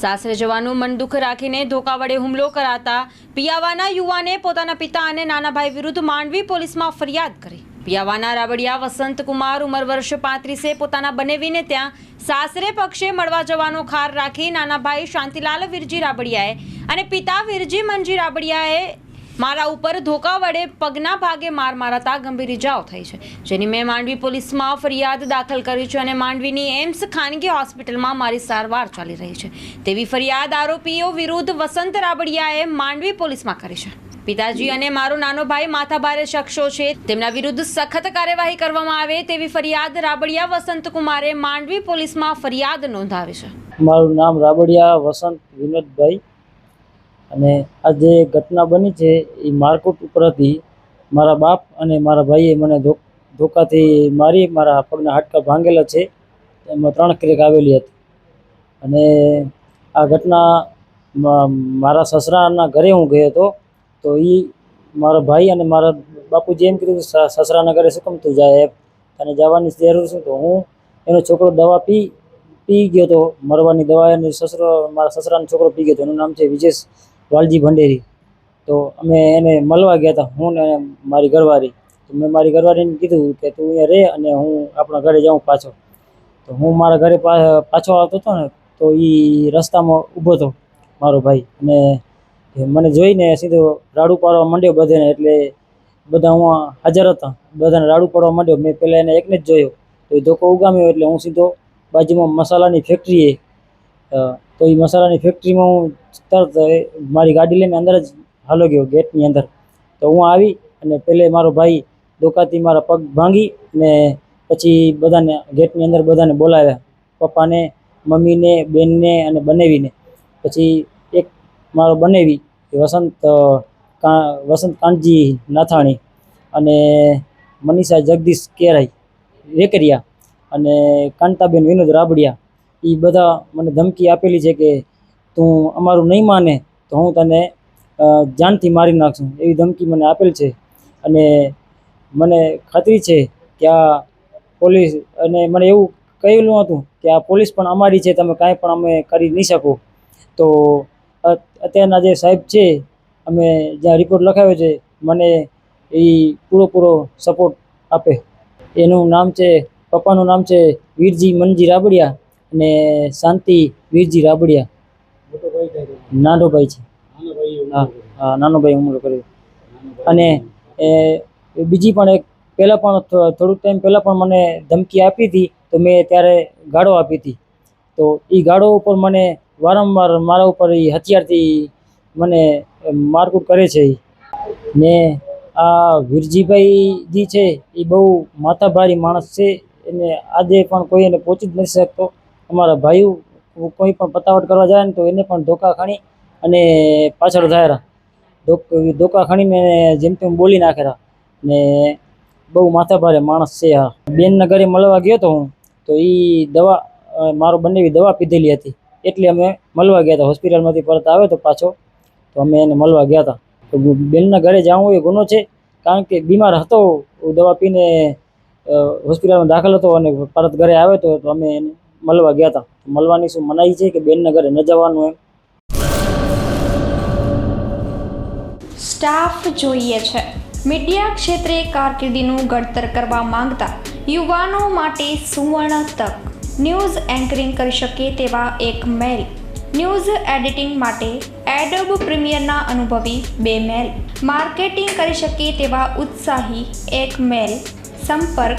સાસરે જવાનું મન દુઃખ રાખીને ધોકા વડે હુમલો કરાતા પિયાવાના યુવાને પોતાના પિતા અને નાના ભાઈ વિરુદ્ધ માંડવી પોલીસમાં ફરિયાદ કરી. પિયાવાના રાબડિયા વસંતકુમાર ઉંમર વર્ષ પાંત્રીસે પોતાના બનેવીને ત્યાં સાસરે પક્ષે મળવા જવાનો ખાર રાખી નાના ભાઈ શાંતિલાલ વિરજી રાબડિયાએ અને પિતા વિરજી મનજી રાબડિયાએ મારા ઉપર ધોકા વડે પગના ભાગે માર મારાતા ગંભીર ઇજાઓ થઈ છે. જેની મેં માંડવી પોલીસમાં ફરિયાદ દાખલ કરી છે અને માંડવીની એમ્સ ખાનગી હોસ્પિટલમાં મારી સારવાર ચાલી રહી છે. તેવી ફરિયાદ આરોપીઓ વિરુદ્ધ વસંત રાબડિયાએ માંડવી પોલીસમાં કરી છે. પિતાજી અને મારો નાનો ભાઈ માથાભારે શખ્સો છે. તેમના વિરુદ્ધ સખત કાર્યવાહી કરવામાં આવે તેવી ફરિયાદ રાબડિયા વસંતકુમારે માંડવી પોલીસમાં ફરિયાદ નોંધાવી છે. મારું નામ રાબડિયા વસંત વિનોદભાઈ. અને આ જે ઘટના બની છે એ મારકુટ ઉપર હતી મારા બાપ અને મારા ભાઈએ મને ધોકાથી મારી મારા પગના હાડકા ભાંગેલા છે. એમાં ત્રણ ક્રેક આવેલી હતી. અને આ ઘટના મારા સસરાના ઘરે હું ગયો હતો, તો એ મારા ભાઈ અને મારા બાપુજી એમ કીધું સસરાના ઘરે શું કેમ તું જાય તને જવાની જરૂર છે તો હું એનો છોકરો દવા પી પી ગયો તો મરવાની દવા અને સસરો, મારા સસરાનો છોકરો પી ગયો હતો એનું નામ છે વિજેશ. વાલજી ભંડેરી. તો અમે એને મળવા ગયા હતા હું ને મારી ઘરવાળી. તો મેં મારી ઘરવાળીને કીધું કે તું અહીંયા રહે અને હું આપણા ઘરે જાઉં પાછો. તો હું મારા ઘરે પાછો આવતો હતો ને, તો એ રસ્તામાં ઊભો હતો મારો ભાઈ. અને મને જોઈને સીધો રાડું પાડવા માંડ્યો બધાને, એટલે બધા હું હાજર હતા. બધાને રાડું પાડવા માંડ્યો. મેં પહેલાં એને એકને જ જોયો. તો એ ધોકો ઉગામ્યો એટલે હું સીધો બાજુમાં મસાલાની ફેક્ટરીએ તો એ મસાલાની ફેક્ટરીમાં હું તરત મારી ગાડી લઈને અંદર જ હાલો ગયો ગેટની અંદર. તો હું આવી અને પહેલે મારો ભાઈ ધોકાથી મારા પગ ભાંગી અને પછી બધાને ગેટની અંદર બધાને બોલાવ્યા. પપ્પાને, મમ્મીને, બેનને અને બનેવીને. પછી એક મારો બનેવી વસંત વસંત કાંતજી નાથાણી અને મનીષા જગદીશ કેરાઈ વેકરિયા અને કાંતાબેન વિનોદ રાબડિયા એ બધા મને ધમકી આપેલી છે કે તું અમારું નહીં માને, તો હું તને જાનથી મારી નાખશું. એવી ધમકી મને આપેલ છે. અને મને ખાતરી છે કે આ પોલીસ, અને મને એવું કહેલું હતું કે આ પોલીસ પણ અમારી છે, તમે કાંઈ પણ અમે કરી નહીં શકો. તો અત્યારના જે સાહેબ છે, અમે જ્યાં રિપોર્ટ લખાવ્યો છે, મને એ પૂરો પૂરો સપોર્ટ આપે. એનું નામ છે, પપ્પાનું નામ છે, વીરજી મનજી રાબડિયા. અને શાંતિ વીરજી રાબડિયા. નાનો ભાઈ છે. હા નાનો ભાઈ હુમલો કર્યો અને બીજી પણ એક પહેલાં પણ થોડુંક ટાઈમ પહેલાં પણ મને ધમકી આપી હતી, તો મેં ત્યારે ગાળો આપી હતી. તો એ ગાળો ઉપર મને વારંવાર મારા ઉપર એ હથિયારથી મને મારકૂટ કરે છે ને આ વીરજીભાઈજી છે, એ બહુ માથાભારી માણસ છે, એને આજે પણ કોઈ એને પહોંચી જ નથી શકતો. અમારા ભાઈઓ કોઈ પણ પતાવટ કરવા જાય ને તો એને પણ ધોકા ખાણી અને પાછળ ધાયરા ધોક- ખાણીને જેમ તેમ બોલી નાખેલા. ને બહુ માથાભારે માણસ છે આ. બેનના ઘરે મળવા ગયો તો હું, તો એ દવા મારો બંને દવા પીધેલી હતી. એટલે અમે મળવા ગયા હતા. હોસ્પિટલમાંથી પરત આવે તો પાછો, તો અમે એને મળવા ગયા હતા. તો બેનના ઘરે જવું એ ગુનો છે, કારણ કે બીમાર હતો. હું દવા પીને હોસ્પિટલમાં દાખલ હતો અને પરત ઘરે આવ્યો હતો તો અમે એને મળવા ગયા હતા. મળવાની શું મનાઈ છે કે બેનના ઘરે ન જવાનું એમ? સ્ટાફ જોઈએ છે. મીડિયા ક્ષેત્રે કારકિર્દીનું ઘડતર કરવા માંગતા યુવાનો માટે સુવર્ણ તક. ન્યૂઝ એન્કરિંગ કરી શકે તેવા એક મેલ. ન્યૂઝ એડિટિંગ માટે એડોબ પ્રીમિયરના અનુભવી બે મેલ. માર્કેટિંગ કરી શકે તેવા ઉત્સાહી એક મેલ. સંપર્ક